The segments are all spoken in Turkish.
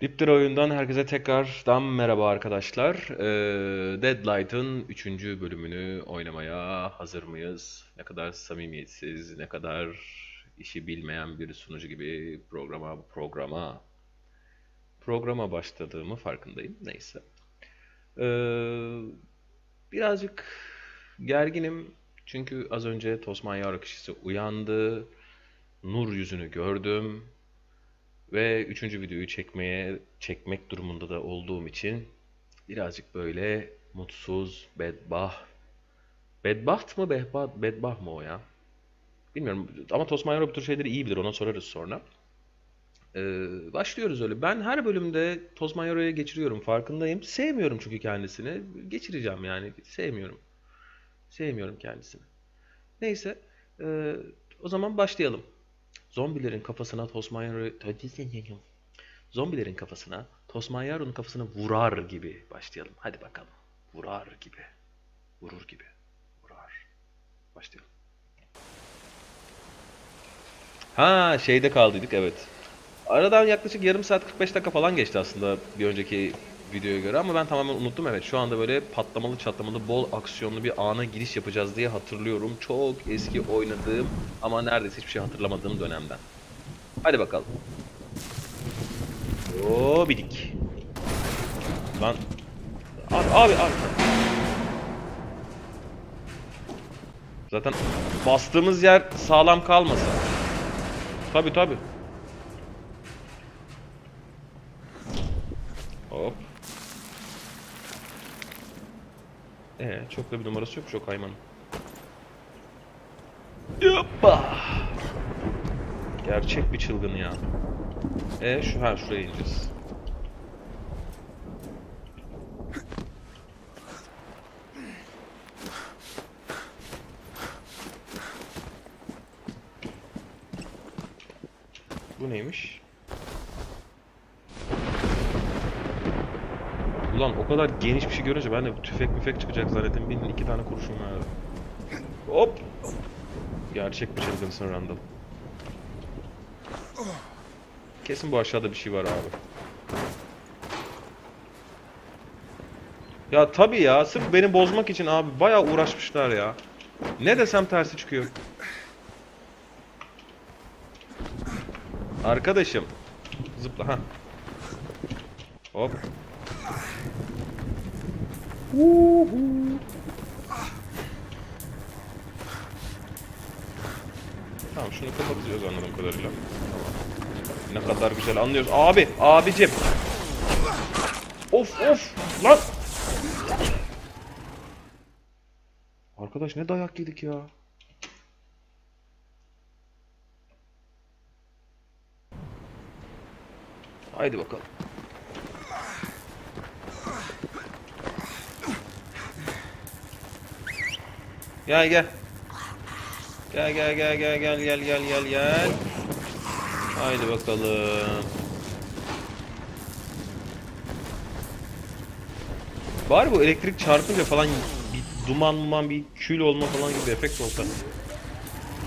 Diptir oyundan herkese tekrardan merhaba arkadaşlar. Ee, Deadlight'ın 3. bölümünü oynamaya hazır mıyız? Ne kadar samimiyetsiz, ne kadar işi bilmeyen bir sunucu gibi programa programa programa başladığımı farkındayım. Neyse. Ee, birazcık gerginim çünkü az önce Tosman kişisi uyandı. Nur yüzünü gördüm. Ve üçüncü videoyu çekmeye çekmek durumunda da olduğum için birazcık böyle mutsuz, bedbah. Bedbaht mı, behbah, bedbah mı o ya? Bilmiyorum ama Tosmanyoro bu tür şeyleri iyi bilir ona sorarız sonra. Ee, başlıyoruz öyle. Ben her bölümde Tosmanyoro'ya geçiriyorum farkındayım. Sevmiyorum çünkü kendisini. Geçireceğim yani. Sevmiyorum. Sevmiyorum kendisini. Neyse. ee, o zaman başlayalım. Zombilerin kafasına Tosmanyaro... Zombilerin kafasına Tosmanyaro'nun kafasına vurar gibi başlayalım. Hadi bakalım. Vurar gibi. Vurur gibi. Vurar. Başlayalım. Ha şeyde kaldıydık evet. Aradan yaklaşık yarım saat 45 dakika falan geçti aslında bir önceki videoya göre ama ben tamamen unuttum evet. Şu anda böyle patlamalı çatlamalı bol aksiyonlu bir ana giriş yapacağız diye hatırlıyorum. Çok eski oynadığım ama neredeyse hiçbir şey hatırlamadığım dönemden. Hadi bakalım. Oo bidik. Lan. Abi abi abi. Zaten bastığımız yer sağlam kalmasın. Tabi tabi. Hop. Ee, çok da bir numarası yok çok hayvanın. Yoppa. Gerçek bir çılgın ya. E şu ha şuraya ineceğiz. Bu neymiş? Ulan o kadar geniş bir şey görünce ben de tüfek müfek çıkacak zannettim. Benim iki tane kurşun vardı. Hop! Gerçek bir çılgınsın Randall. Kesin bu aşağıda bir şey var abi. Ya tabii ya sırf beni bozmak için abi bayağı uğraşmışlar ya. Ne desem tersi çıkıyor. Arkadaşım. Zıpla ha. Hop. Tamam şunu kapatıyoruz anladığım kadarıyla. Ne kadar güzel anlıyoruz. Abi, abicim. Of of lan. Arkadaş ne dayak yedik ya. Haydi bakalım. Gel gel. Gel gel gel gel gel gel gel gel gel. Haydi bakalım. Bari bu elektrik çarpınca falan bir duman muman bir kül olma falan gibi efekt olsa.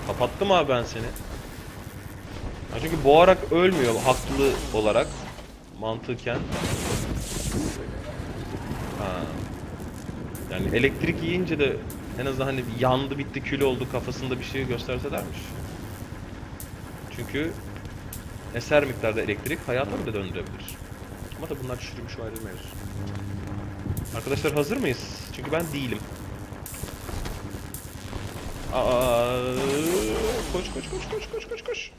Kapattım abi ben seni. Ha çünkü boğarak ölmüyor haklı olarak. Mantıken. Ha. Yani elektrik yiyince de en azından hani yandı bitti kül oldu kafasında bir şey gösterselermiş. Çünkü eser miktarda elektrik hayata bile döndürebilir. Ama da bunlar çürümüş o ayrı mevzu. Arkadaşlar hazır mıyız? Çünkü ben değilim. Aa, koş koş koş koş koş koş koş.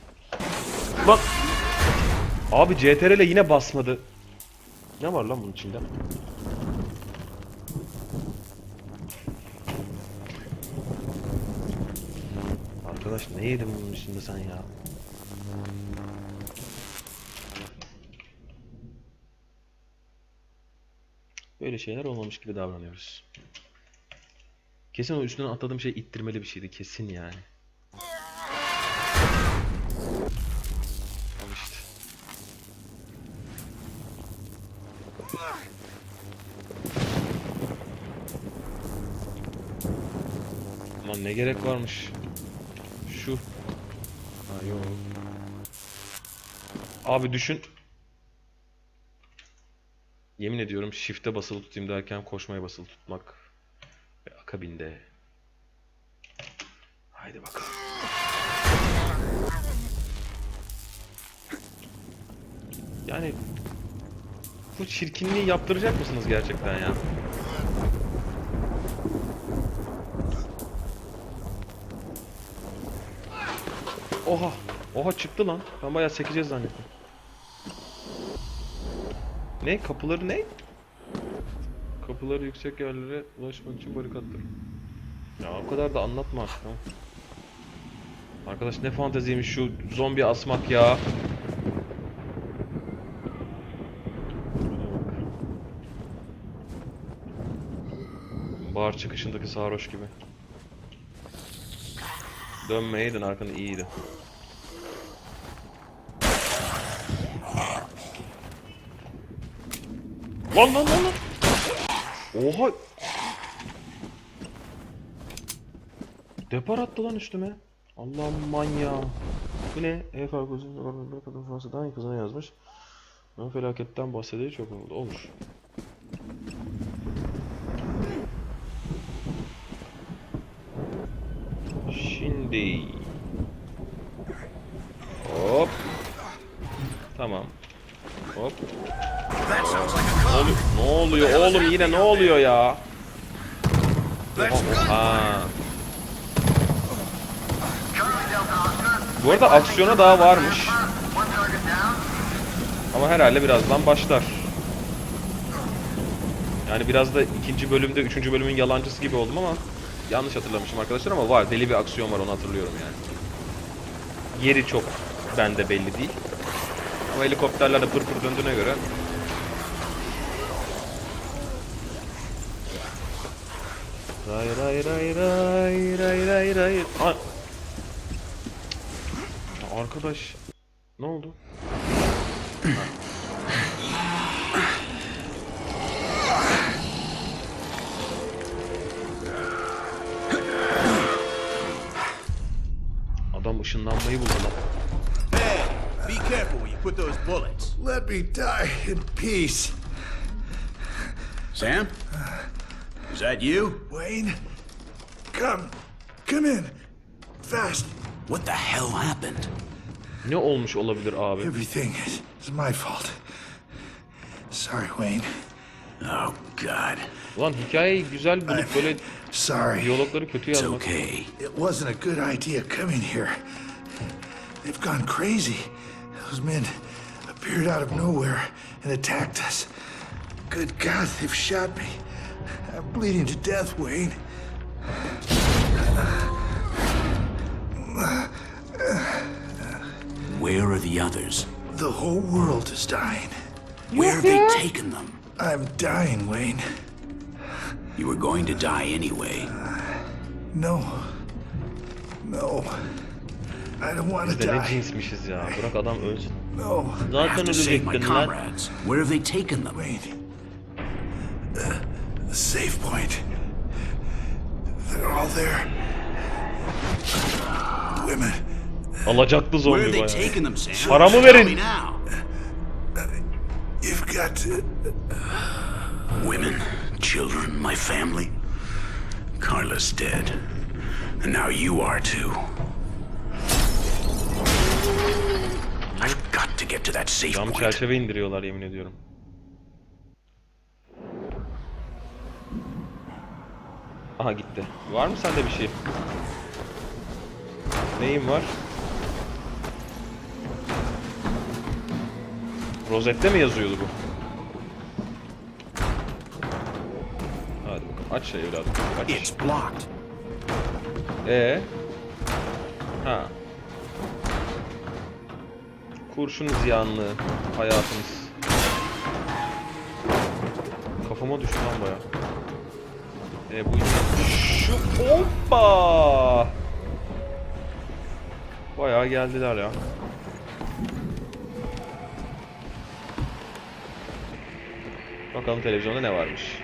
Bak. Abi CTRL yine basmadı. Ne var lan bunun içinde? Arkadaş ne yedin bunun içinde sen ya? Böyle şeyler olmamış gibi davranıyoruz. Kesin o üstünden atladığım şey ittirmeli bir şeydi. Kesin yani. Al işte. Lan ne gerek varmış. Şu. Ha yok. Abi düşün. yemin ediyorum shift'e basılı tutayım derken koşmaya basılı tutmak ve akabinde haydi bakalım. Yani bu çirkinliği yaptıracak mısınız gerçekten ya? Oha! Oha çıktı lan. Ben bayağı sekeceğiz zannettim. Ne? Kapıları ne? Kapıları yüksek yerlere ulaşmak için barikatlar. Ya o kadar da anlatma artık tamam. Arkadaş ne fanteziymiş şu zombi asmak ya. Bar çıkışındaki sarhoş gibi. Dönmeyeydin arkanı iyiydi. Lan lan lan lan. Oha. Depar attı lan üstüme. Allah'ım manyağı. Bu ne? E farkı bir kadın Fransa'dan kızına yazmış. Ben felaketten bahsediyor çok oldu. Olur. Şimdi. Hop. Tamam. Hop. Ne oluyor, ne oluyor oğlum yine ne oluyor ya? Oha. Bu arada aksiyona daha varmış. Ama herhalde birazdan başlar. Yani biraz da ikinci bölümde üçüncü bölümün yalancısı gibi oldum ama yanlış hatırlamışım arkadaşlar ama var deli bir aksiyon var onu hatırlıyorum yani. Yeri çok bende belli değil. Ama helikopterler de pır pır döndüğüne göre Ray ray ray ray ray ray ray Ay. Ya Arkadaş ne oldu? ışınlanmayı buldu. Hey, be careful when you put those bullets. Let me die in peace. Sam? Is that you? Wayne, come. Come in. Fast. What the hell happened? Ne olmuş olabilir abi? Everything is, is my fault. Sorry, Wayne. Oh, God. Ulan hikayeyi güzel bulup böyle Sorry. diyalogları kötü It's yazmak. okay. It wasn't a good idea coming here. They've gone crazy. Those men appeared out of nowhere and attacked us. Good God, they've shot me. I'm bleeding to death, Wayne. Where are the others? The whole world is dying. Where have they taken them? I'm dying, Wayne. You were going to die anyway. No. No. I don't want to Biz de ne die. cinsmişiz ya. Bırak adam ölsün. No. I Zaten have to save my ölecektin lan. comrades. Where have they taken them? Wayne. Uh, the safe point. They're all there. Women. Alacaklı Where have zombi they bayağı. taken them, Sam? Paramı Tell verin. me now. You've got to. Women, children, my family. Carla's dead. And now you are too. I've got to get to that safe Cam point. çerçeve indiriyorlar yemin ediyorum. Aha gitti. Var mı sende bir şey? Neyin var? Rozette mi yazıyordu bu? Aç şey evladım. Aç. It's blocked. Ee? Ha. Kurşun ziyanlı hayatımız. Kafama düştü lan baya. Ee bu yüzden şu hoppa. Bayağı geldiler ya. Bakalım televizyonda ne varmış.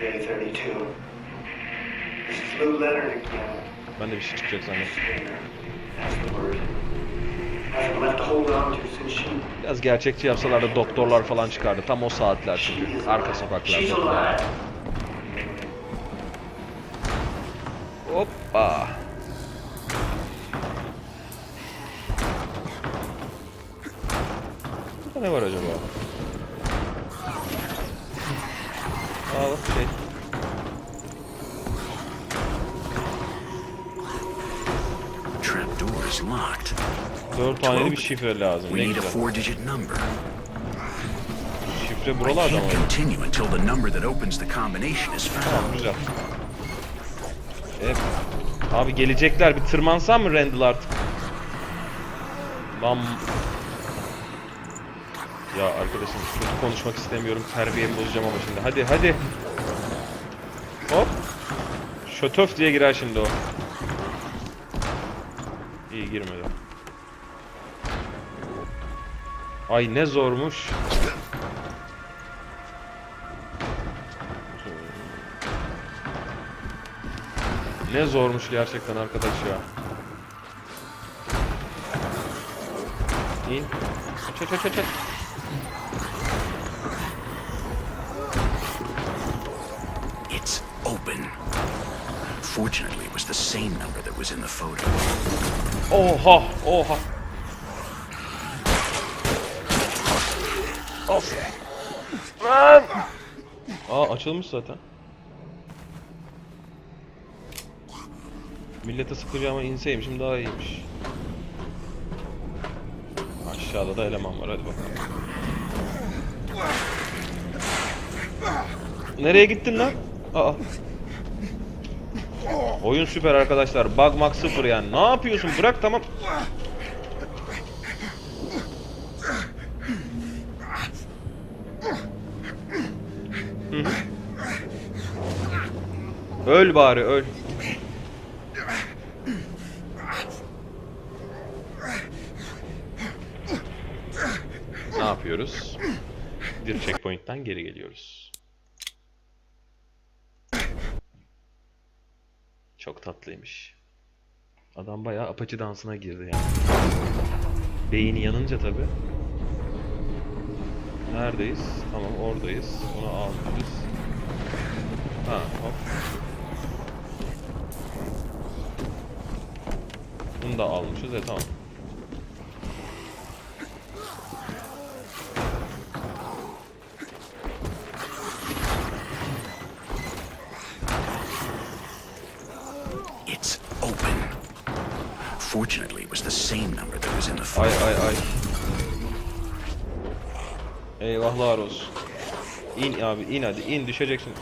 Day 32. This is Lou Leonard again. Ben de bir şey çıkacak zannettim. Biraz gerçekçi yapsalar da doktorlar falan çıkardı. Tam o saatler çünkü. Arka sokaklarda. Hoppa. Burada ne var acaba? Taneli bir şifre lazım. Ne güzel. Şifre buralarda mı? Tamam güzel. Evet. Abi gelecekler bir tırmansam mı Randall artık? Lan... Ya arkadaşım kötü konuşmak istemiyorum. Terbiyemi bozacağım ama şimdi. Hadi hadi. Hop. Şötöf diye girer şimdi o. İyi girmedi. Ay ne zormuş. Ne zormuş gerçekten arkadaş ya. İn. Aç aç aç. It's open. Fortunately, it was the same number that was in the photo. Oha oha. Of. Lan. Aa açılmış zaten. Millete sıkacağıma inseymişim daha iyiymiş. Aşağıda da eleman var hadi bakalım. Nereye gittin lan? Aa. Oyun süper arkadaşlar. Bug mak sıfır yani. Ne yapıyorsun? Bırak tamam. Öl bari öl. Ne yapıyoruz? Bir checkpoint'ten geri geliyoruz. Çok tatlıymış. Adam bayağı apaçı dansına girdi yani. Beyni yanınca tabi. Neredeyiz? Tamam oradayız. Onu almışız. Ha hop. Bunu da almışız. E tamam. It's open. Fortunately, it was the same number that was in the Ay ay ay. Eyvahlar olsun. İn abi in hadi in düşeceksin.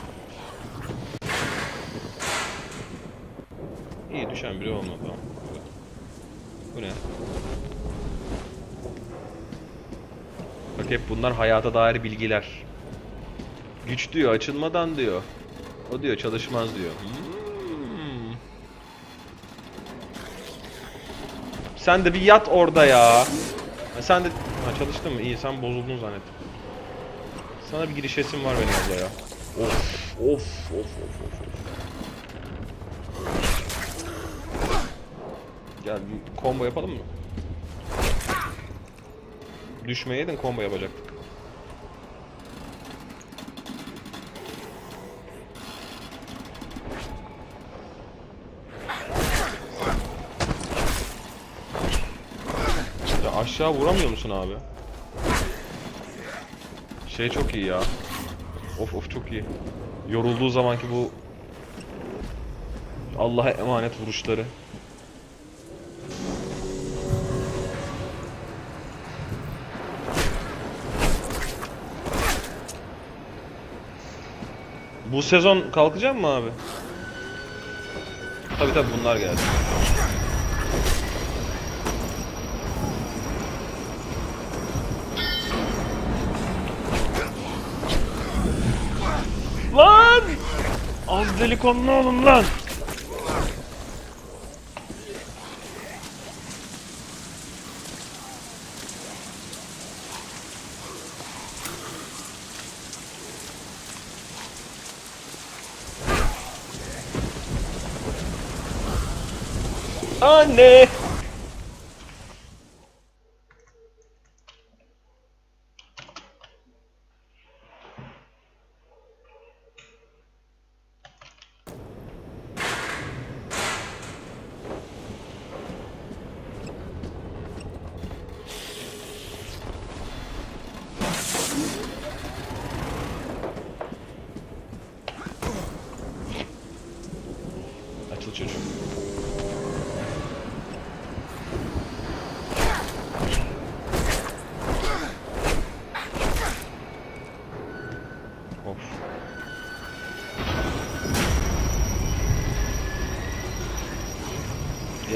İyi düşen biri olmadı tamam. Bu ne? Bak hep bunlar hayata dair bilgiler. Güç diyor açılmadan diyor. O diyor çalışmaz diyor. Hmm. Sen de bir yat orada ya. Sen de... Ha çalıştın mı? İyi sen bozuldun zannettim. Sana bir girişesim var benim abla ya. Of of of of. of. Gel bir combo yapalım mı? Düşmeyeydin combo yapacaktık. Ya aşağı vuramıyor musun abi? Şey çok iyi ya. Of of çok iyi. Yorulduğu zamanki bu Allah'a emanet vuruşları. Bu sezon kalkacak mı abi? Tabi tabi bunlar geldi. Lan! Az delikanlı olun lan!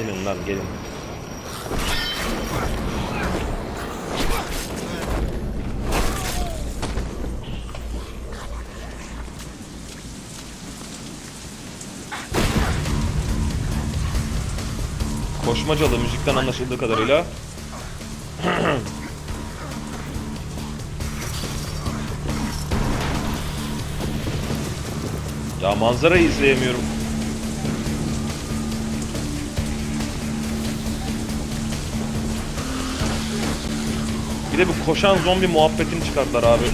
Lan gelin. Koşmacalı müzikten anlaşıldığı kadarıyla. ya manzarayı izleyemiyorum. Bir de bu koşan zombi muhabbetini çıkardılar abi.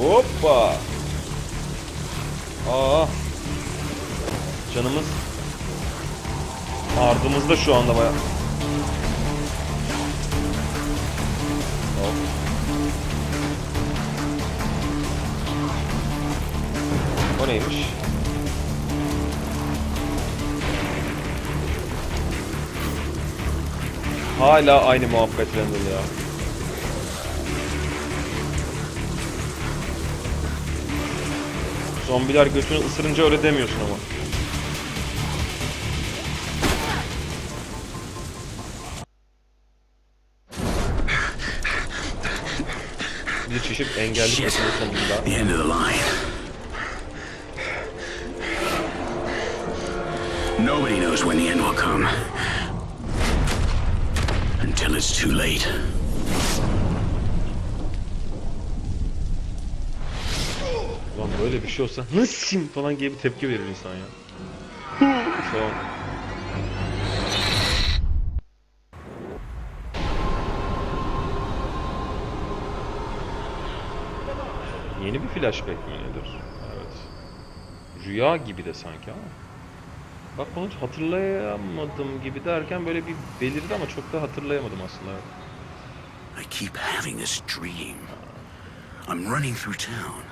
Hoppa. Aa. Canımız ardımızda şu anda baya. Hop. O neymiş? Hala aynı muhabbet Randall ya. Zombiler götünü ısırınca öyle demiyorsun ama. Bir çeşit engelli sonunda. Nobody knows when the end will come. Until it's too late. Ulan böyle bir şey olsa nasıl falan gibi bir tepki verir insan ya. Son. Yeni bir flashback mi nedir? Evet. Rüya gibi de sanki ama. Bak bunu hiç hatırlayamadım gibi derken böyle bir belirdi ama çok da hatırlayamadım aslında. I keep having this dream. I'm running through town.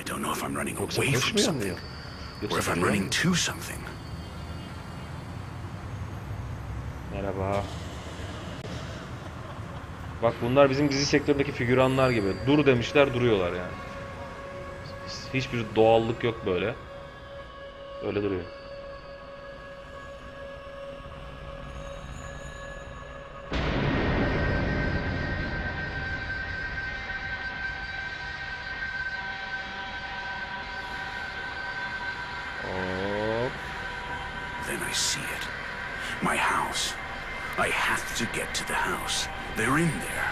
I don't know if I'm running away from something or if I'm running to something. Merhaba. Bak bunlar bizim dizi sektöründeki figüranlar gibi. Dur demişler duruyorlar yani. Hiçbir doğallık yok böyle. Öyle duruyor. Then I see it. My house. I have to get to the house. They're in there,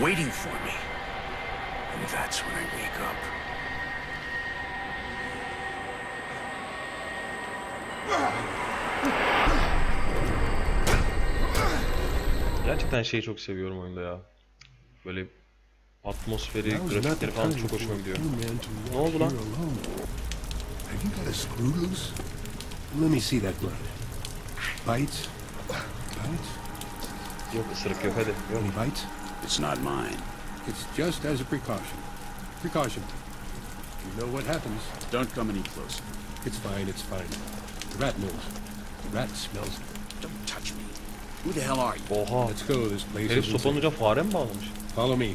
waiting for me. And that's when I wake up. Gerçekten şeyi çok seviyorum oyunda ya. Böyle atmosferi, grafikleri falan çok hoşuma gidiyor. Ne oldu lan? Have you got a screw loose? Let me see that blood. Bites? Bites? Yok ısırık yok hadi. Yok. Any bites? It's not mine. It's just as a precaution. Precaution. You know what happens. Don't come any closer. It's fine, it's fine. The rat knows. The rat smells it. Don't touch me. Who the hell are you? Oha. Let's go, this place Herif is sopanın insane. ucuna fare mi bağlamış? Follow me.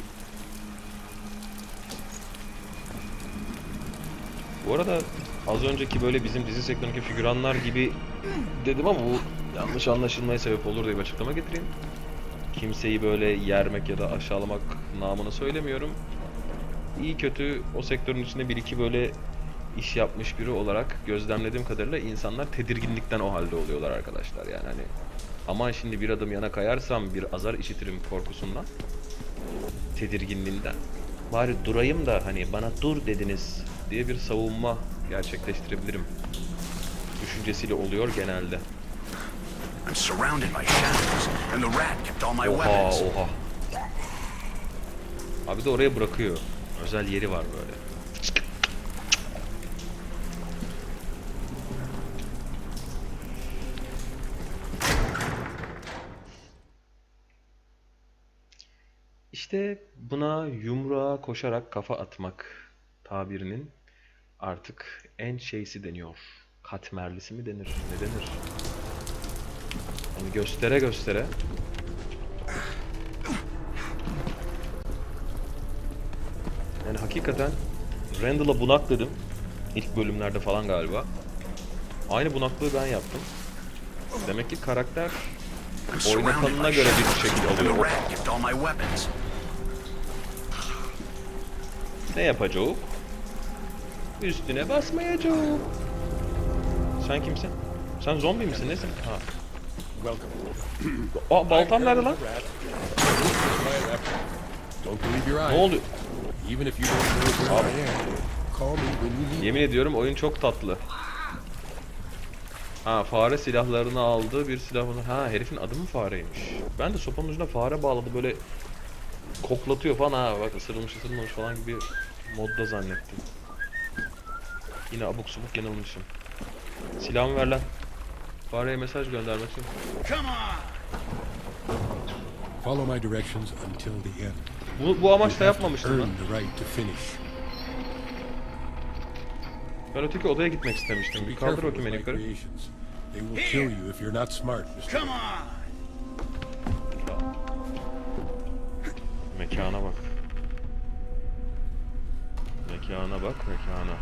Bu arada az önceki böyle bizim dizi sektöründeki figüranlar gibi dedim ama bu yanlış anlaşılmaya sebep olur diye bir açıklama getireyim. Kimseyi böyle yermek ya da aşağılamak namına söylemiyorum. İyi kötü o sektörün içinde bir iki böyle iş yapmış biri olarak gözlemlediğim kadarıyla insanlar tedirginlikten o halde oluyorlar arkadaşlar. Yani hani aman şimdi bir adım yana kayarsam bir azar işitirim korkusundan tedirginliğinden. Bari durayım da hani bana dur dediniz diye bir savunma gerçekleştirebilirim. Düşüncesiyle oluyor genelde. I'm surrounded by shadows, and the rat kept all my Oha weapons. oha. Abi de oraya bırakıyor. Özel yeri var böyle. İşte buna yumruğa koşarak kafa atmak tabirinin artık en şeysi deniyor. Katmerlisi mi denir? Ne denir? Hani göstere göstere Yani hakikaten Randall'a bunak dedim. İlk bölümlerde falan galiba. Aynı bunaklığı ben yaptım. Demek ki karakter oynatanına göre bir şekil alıyor. Ne yapacak? Üstüne basmayacak. Sen kimsin? Sen zombi misin? Nesin? Ha. Aa baltam nerede lan? Don't believe your Ne eyes. oldu? Even if you don't know where I am, call me when you need Yemin ediyorum oyun çok tatlı. Ha fare silahlarını aldı. Bir silah bunu. Ha herifin adı mı fareymiş? Ben de sopanın ucuna fare bağladı böyle koklatıyor falan ha bak ısırılmış ısırılmış falan gibi modda zannettim. Yine abuk subuk yanılmışım. Silahımı ver lan. Fareye mesaj göndermek için. Come on! Follow my directions until the end. Bu, bu amaçla yapmamıştım lan. earn the right to finish. Ben öteki odaya gitmek istemiştim. Bir kaldır bakayım beni yukarı. They will kill you if you're not smart, Mr. Come on! Mekana bak. Mekana bak, mekana.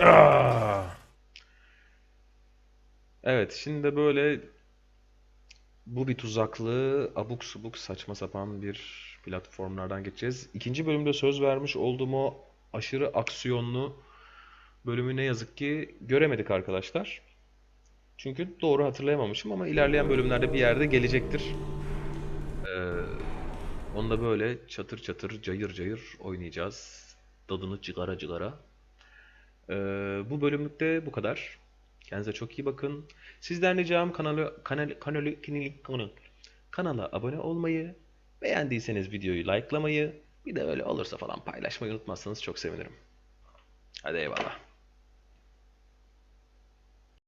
Ah! Evet, şimdi de böyle bu bir tuzaklı, abuk subuk, saçma sapan bir platformlardan geçeceğiz. İkinci bölümde söz vermiş olduğum o aşırı aksiyonlu bölümü ne yazık ki göremedik arkadaşlar. Çünkü doğru hatırlayamamışım ama ilerleyen bölümlerde bir yerde gelecektir. Ee, onu da böyle çatır çatır, cayır cayır oynayacağız. Tadını çıkara çıkara. Ee, bu bölümlükte bu kadar. Kendinize çok iyi bakın. Sizden ricam kanalı, kanalı, kanalı, kanalı, kanala abone olmayı, beğendiyseniz videoyu likelamayı, bir de öyle olursa falan paylaşmayı unutmazsanız çok sevinirim. Hadi eyvallah.